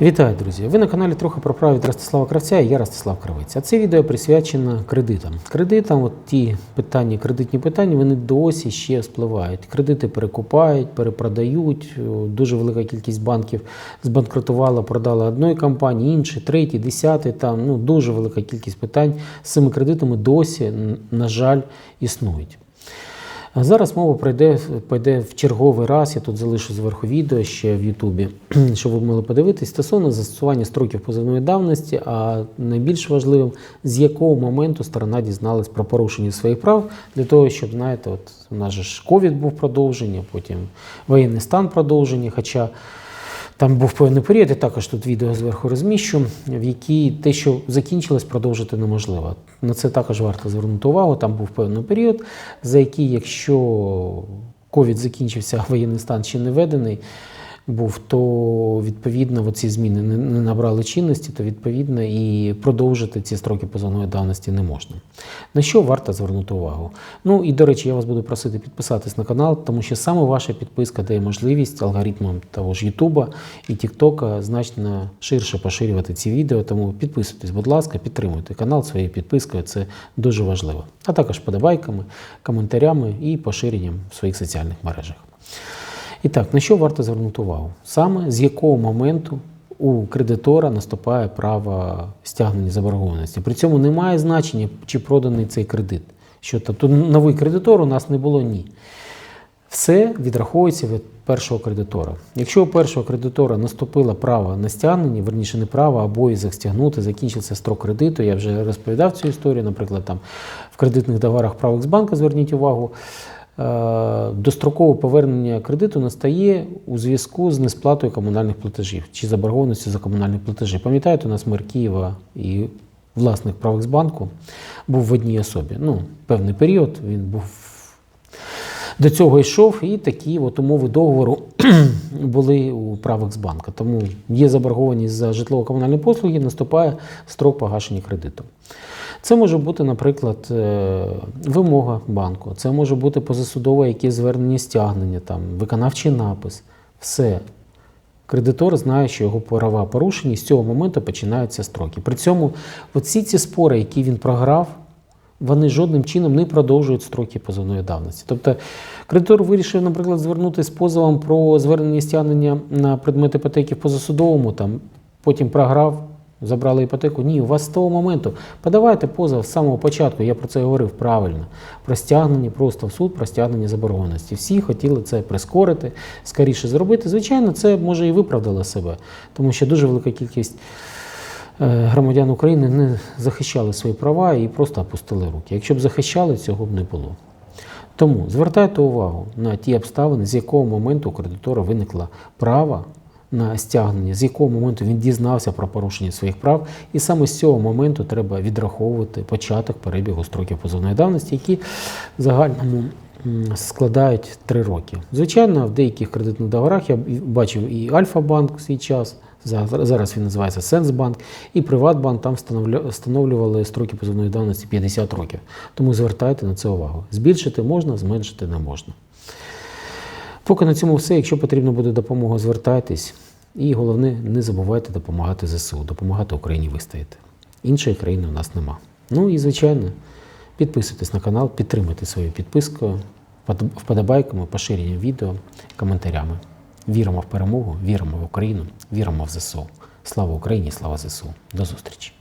Вітаю, друзі! Ви на каналі трохи про право від Ростислава Кравця і я Ростислав Кравець. А це відео присвячено кредитам. Кредитам, от ті питання, кредитні питання, вони досі ще спливають. Кредити перекупають, перепродають. Дуже велика кількість банків збанкрутувала, продала одної компанії, іншої, третій, десятий. Там ну дуже велика кількість питань з цими кредитами досі, на жаль, існують. А Зараз мова пройде, пойде в черговий раз. Я тут залишу зверху відео ще в Ютубі, щоб ви могли подивитись стосовно застосування строків позовної давності, а найбільш важливим, з якого моменту сторона дізналась про порушення своїх прав, для того, щоб знаєте, от у нас же ж ковід був продовження, потім воєнний стан продовження. Хоча там був певний період, я також тут відео зверху розміщу, в якій те, що закінчилось, продовжити неможливо. На це також варто звернути увагу. Там був певний період, за який, якщо ковід закінчився, воєнний стан ще не введений, був, то відповідно ці зміни не, набрали чинності, то відповідно і продовжити ці строки позовної давності не можна. На що варто звернути увагу? Ну і до речі, я вас буду просити підписатись на канал, тому що саме ваша підписка дає можливість алгоритмам того ж Ютуба і Тіктока значно ширше поширювати ці відео. Тому підписуйтесь, будь ласка, підтримуйте канал своєю підпискою. Це дуже важливо. А також подобайками, коментарями і поширенням в своїх соціальних мережах. І так, на що варто звернути увагу? Саме з якого моменту у кредитора наступає право стягнення заборгованості. При цьому немає значення, чи проданий цей кредит. Що тобто новий кредитор у нас не було ні. Все відраховується від першого кредитора. Якщо у першого кредитора наступило право на стягнення, верніше не право, а обов'язок стягнути, закінчився строк кредиту. Я вже розповідав цю історію. Наприклад, там в кредитних договорах прав Ексбанка, зверніть увагу, дострокове повернення кредиту настає у зв'язку з несплатою комунальних платежів чи заборгованістю за комунальні платежі. Пам'ятаєте, у нас мер Києва і власник прав Ексбанку був в одній особі. Ну, певний період він був до цього йшов, і такі от умови договору були у Правексбанка. Тому є заборгованість за житлово-комунальні послуги, наступає строк погашення кредиту. Це може бути, наприклад, е, вимога банку, це може бути позасудове якесь звернення стягнення, там, виконавчий напис. Все. Кредитор знає, що його права порушені, і з цього моменту починаються строки. При цьому оці ці спори, які він програв, вони жодним чином не продовжують строки позовної давності. Тобто кредитор вирішив, наприклад, звернутися з позовом про звернення стягнення на предмет іпотеки в позасудовому, там, потім програв, забрали іпотеку. Ні, у вас з того моменту подавайте позов з самого початку. Я про це говорив правильно. Про стягнення просто в суд, про стягнення заборгованості. Всі хотіли це прискорити, скоріше зробити. Звичайно, це може і виправдало себе, тому що дуже велика кількість е, громадян України не захищали свої права і просто опустили руки. Якщо б захищали, цього б не було. Тому звертайте увагу на ті обставини, з якого моменту у кредитора виникло право на стягнення, з якого моменту він дізнався про порушення своїх прав, і саме з цього моменту треба відраховувати початок перебігу строків позовної давності, які в загальному складають 3 роки. Звичайно, в деяких кредитних договорах я бачив і Альфа-банк в свій час. за- Зараз він називається Сенсбанк і Приватбанк там встановлю- встановлювали строки позовної давності 50 років. Тому звертайте на це увагу. Збільшити можна, зменшити не можна. Поки на цьому все. Якщо потрібна буде допомога, звертайтесь. І головне, не забувайте допомагати ЗСУ, допомагати Україні вистояти. Іншої країни у нас нема. Ну і звичайно, підписуйтесь на канал, підтримуйте свою підпискою, впод- вподобайками, поширенням відео, коментарями. Віримо в перемогу, віримо в Україну, віримо в ЗСУ. Слава Україні, слава ЗСУ. До зустрічі!